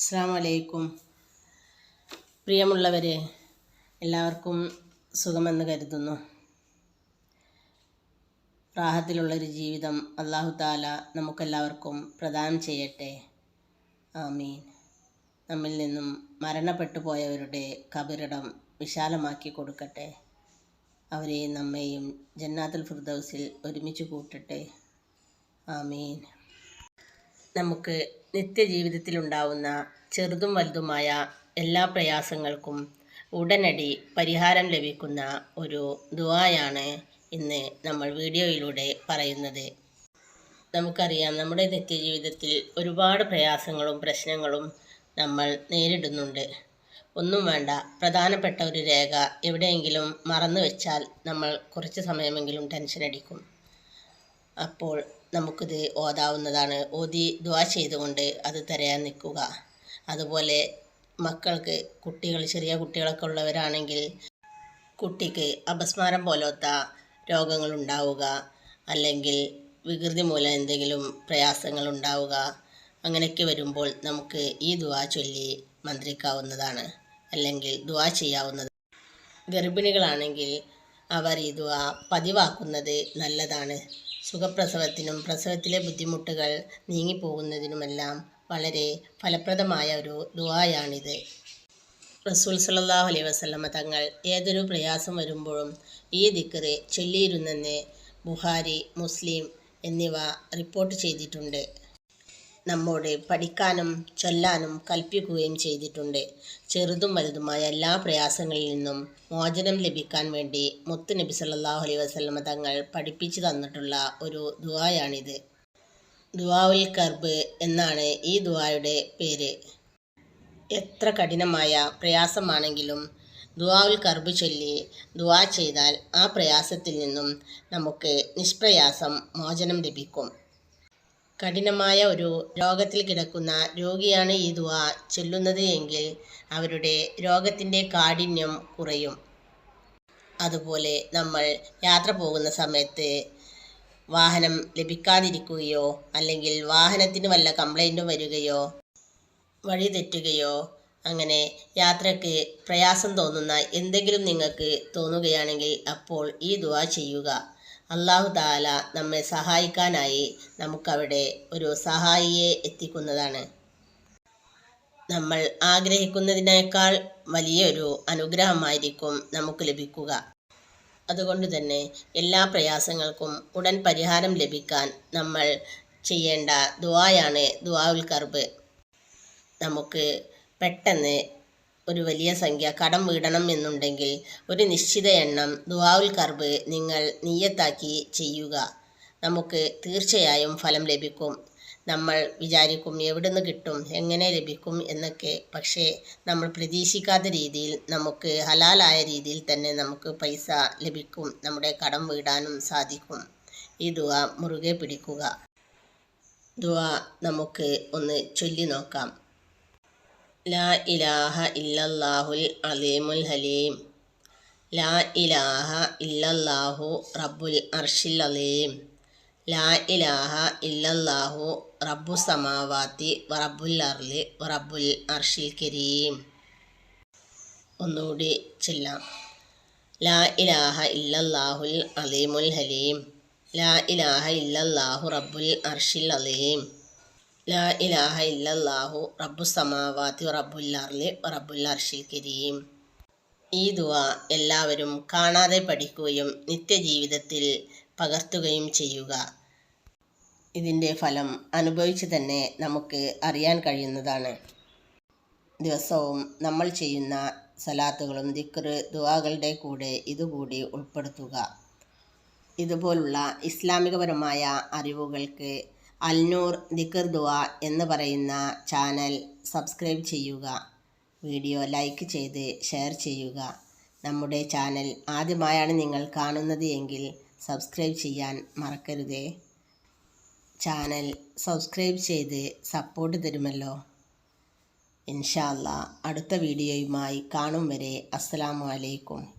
അസ്സാം വലൈക്കും പ്രിയമുള്ളവരെ എല്ലാവർക്കും സുഖമെന്ന് കരുതുന്നു. റാഹത്തിലുള്ളൊരു ജീവിതം അള്ളാഹു താല നമുക്കെല്ലാവർക്കും പ്രദാനം ചെയ്യട്ടെ. ആമീൻ. നമ്മിൽ നിന്നും മരണപ്പെട്ടു പോയവരുടെ കബറിടം വിശാലമാക്കി കൊടുക്കട്ടെ. അവരെയും നമ്മെയും ജന്നാത്തുൽ ഫിർദൗസിൽ ഒരുമിച്ച് കൂട്ടട്ടെ. ആമീൻ. നമുക്ക് നിത്യജീവിതത്തിലുണ്ടാവുന്ന ചെറുതും വലുതുമായ എല്ലാ പ്രയാസങ്ങൾക്കും ഉടനടി പരിഹാരം ലഭിക്കുന്ന ഒരു ദുവായാണ് ഇന്ന് നമ്മൾ വീഡിയോയിലൂടെ പറയുന്നത്. നമുക്കറിയാം നമ്മുടെ നിത്യജീവിതത്തിൽ ഒരുപാട് പ്രയാസങ്ങളും പ്രശ്നങ്ങളും നമ്മൾ നേരിടുന്നുണ്ട്. ഒന്നും വേണ്ട പ്രധാനപ്പെട്ട ഒരു രേഖ എവിടെയെങ്കിലും മറന്നു വെച്ചാൽ നമ്മൾ കുറച്ച് സമയമെങ്കിലും ടെൻഷൻ അടിക്കും അപ്പോൾ നമുക്കിത് ഓതാവുന്നതാണ്. ഓതി ദ്വാ ചെയ്തുകൊണ്ട് അത് തരയാൻ നിൽക്കുക. അതുപോലെ മക്കൾക്ക് കുട്ടികൾ ചെറിയ കുട്ടികളൊക്കെ ഉള്ളവരാണെങ്കിൽ കുട്ടിക്ക് അപസ്മാരം പോലത്തെ രോഗങ്ങൾ ഉണ്ടാവുക. അല്ലെങ്കിൽ വികൃതി മൂലം എന്തെങ്കിലും പ്രയാസങ്ങൾ ഉണ്ടാവുക. അങ്ങനെയൊക്കെ വരുമ്പോൾ നമുക്ക് ഈ ദുവാ ചൊല്ലി മന്ത്രിക്കാവുന്നതാണ്. അല്ലെങ്കിൽ ദുവാ ചെയ്യാവുന്നത് ഗർഭിണികളാണെങ്കിൽ അവർ ഈ ദുവാ പതിവാക്കുന്നത് നല്ലതാണ്. സുഖപ്രസവത്തിനും പ്രസവത്തിലെ ബുദ്ധിമുട്ടുകൾ നീങ്ങിപ്പോകുന്നതിനുമെല്ലാം വളരെ ഫലപ്രദമായ ഒരു ദുവായാണിത് റസൂൽ സല്ലാഹു അലൈ വസല്ലമ തങ്ങൾ ഏതൊരു പ്രയാസം വരുമ്പോഴും ഈ ദിക്കറ് ചൊല്ലിയിരുന്നെന്ന് ബുഹാരി മുസ്ലിം എന്നിവ റിപ്പോർട്ട് ചെയ്തിട്ടുണ്ട്. നമ്മോട് പഠിക്കാനും ചൊല്ലാനും കൽപ്പിക്കുകയും ചെയ്തിട്ടുണ്ട്. ചെറുതും വലുതുമായ എല്ലാ പ്രയാസങ്ങളിൽ നിന്നും മോചനം ലഭിക്കാൻ വേണ്ടി മുത്ത് നബി സല്ലാഹു അലൈഹി വസ്ലമ തങ്ങൾ പഠിപ്പിച്ചു തന്നിട്ടുള്ള ഒരു ദുവായാണിത് ദുവാവുൽ കർബ് എന്നാണ് ഈ ദുവായുടെ പേര്. എത്ര കഠിനമായ പ്രയാസമാണെങ്കിലും ദുവാവുൽ കർബ് ചൊല്ലി ദുവാ ചെയ്താൽ ആ പ്രയാസത്തിൽ നിന്നും നമുക്ക് നിഷ്പ്രയാസം മോചനം ലഭിക്കും. കഠിനമായ ഒരു രോഗത്തിൽ കിടക്കുന്ന രോഗിയാണ് ഈ ദുവ ചൊല്ലുന്നത് എങ്കിൽ അവരുടെ രോഗത്തിന്റെ കാഠിന്യം കുറയും. അതുപോലെ നമ്മൾ യാത്ര പോകുന്ന സമയത്ത് വാഹനം ലഭിക്കാതിരിക്കുകയോ അല്ലെങ്കിൽ വാഹനത്തിന് വല്ല കംപ്ലൈന്റും വരികയോ വഴി തെറ്റുകയോ അങ്ങനെ യാത്രയ്ക്ക് പ്രയാസം തോന്നുന്ന എന്തെങ്കിലും നിങ്ങൾക്ക് തോന്നുകയാണെങ്കിൽ അപ്പോൾ ഈ ദുവ ചെയ്യുക. അള്ളാഹു താല നമ്മെ സഹായിക്കാനായി നമുക്കവിടെ ഒരു സഹായിയെ എത്തിക്കുന്നതാണ്. നമ്മൾ ആഗ്രഹിക്കുന്നതിനേക്കാൾ വലിയൊരു അനുഗ്രഹമായിരിക്കും നമുക്ക് ലഭിക്കുക. അതുകൊണ്ട് തന്നെ എല്ലാ പ്രയാസങ്ങൾക്കും ഉടൻ പരിഹാരം ലഭിക്കാൻ നമ്മൾ ചെയ്യേണ്ട ദുവായാണ് ദുവാവുൽ കർബ്. നമുക്ക് പെട്ടെന്ന് ഒരു വലിയ സംഖ്യ കടം വീടണം എന്നുണ്ടെങ്കിൽ ഒരു നിശ്ചിത എണ്ണം ദുവാവുൽ കർബ് നിങ്ങൾ നീയത്താക്കി ചെയ്യുക. നമുക്ക് തീർച്ചയായും ഫലം ലഭിക്കും. നമ്മൾ വിചാരിക്കും എവിടുന്ന് കിട്ടും എങ്ങനെ ലഭിക്കും എന്നൊക്കെ. പക്ഷേ നമ്മൾ പ്രതീക്ഷിക്കാത്ത രീതിയിൽ നമുക്ക് ഹലാലായ രീതിയിൽ തന്നെ നമുക്ക് പൈസ ലഭിക്കും നമ്മുടെ കടം വീടാനും സാധിക്കും. ഈ ദുവ മുറുകെ പിടിക്കുക. ദുവ നമുക്ക് ഒന്ന് ചൊല്ലി നോക്കാം. ലാ ഇലാഹ ഇല്ലല്ലാഹുൽ അലീമുൽ ഹലീം. ലാ ഇലാഹ ഇല്ലല്ലാഹു റബ്ബുൽ അർഷിൽ അലീം. ലാ ഇലാഹ ഇല്ലല്ലാഹു റബ്ബു സമാവാത്തി വറബുൽ അർലി വറബുൽ അർഷിൽ കരീം. ഒന്നുകൂടി ചെല്ലാം. ലാ ഇലാഹ ഇല്ലല്ലാഹുൽ അലീമുൽ ഹലീം. ലാ ഇലാഹ ഇല്ലല്ലാഹു റബ്ബുൽ അർഷിൽ അലീം. ലാ ഇലാഹ ഇല്ലല്ലാഹു റബ്ബു സമാവാത്തി റബ്ബുല്ലാർലി റബ്ബുല്ലാർഷിൽ കരീം. ഈ ദുവ എല്ലാവരും കാണാതെ പഠിക്കുകയും നിത്യജീവിതത്തിൽ പകർത്തുകയും ചെയ്യുക. ഇതിന്റെ ഫലം അനുഭവിച്ച് തന്നെ നമുക്ക് അറിയാൻ കഴിയുന്നതാണ്. ദിവസവും നമ്മൾ ചെയ്യുന്ന സലാത്തുകളും ദിക്റ് ദുവാകളുടെ കൂടെ ഇതുകൂടി ഉൾപ്പെടുത്തുക. ഇതുപോലുള്ള ഇസ്ലാമികപരമായ അറിവുകൾക്ക് അൽനൂർ ദിക്കർ ദുവ എന്ന് പറയുന്ന ചാനൽ സബ്സ്ക്രൈബ് ചെയ്യുക. വീഡിയോ ലൈക്ക് ചെയ്ത് ഷെയർ ചെയ്യുക. നമ്മുടെ ചാനൽ ആദ്യമായാണ് നിങ്ങൾ കാണുന്നത് എങ്കിൽ സബ്സ്ക്രൈബ് ചെയ്യാൻ മറക്കരുതേ. ചാനൽ സബ്സ്ക്രൈബ് ചെയ്ത് സപ്പോർട്ട് തരുമല്ലോ. ഇൻഷാല്ല അടുത്ത വീഡിയോയുമായി കാണും വരെ. അസ്സലാമു അലൈക്കും.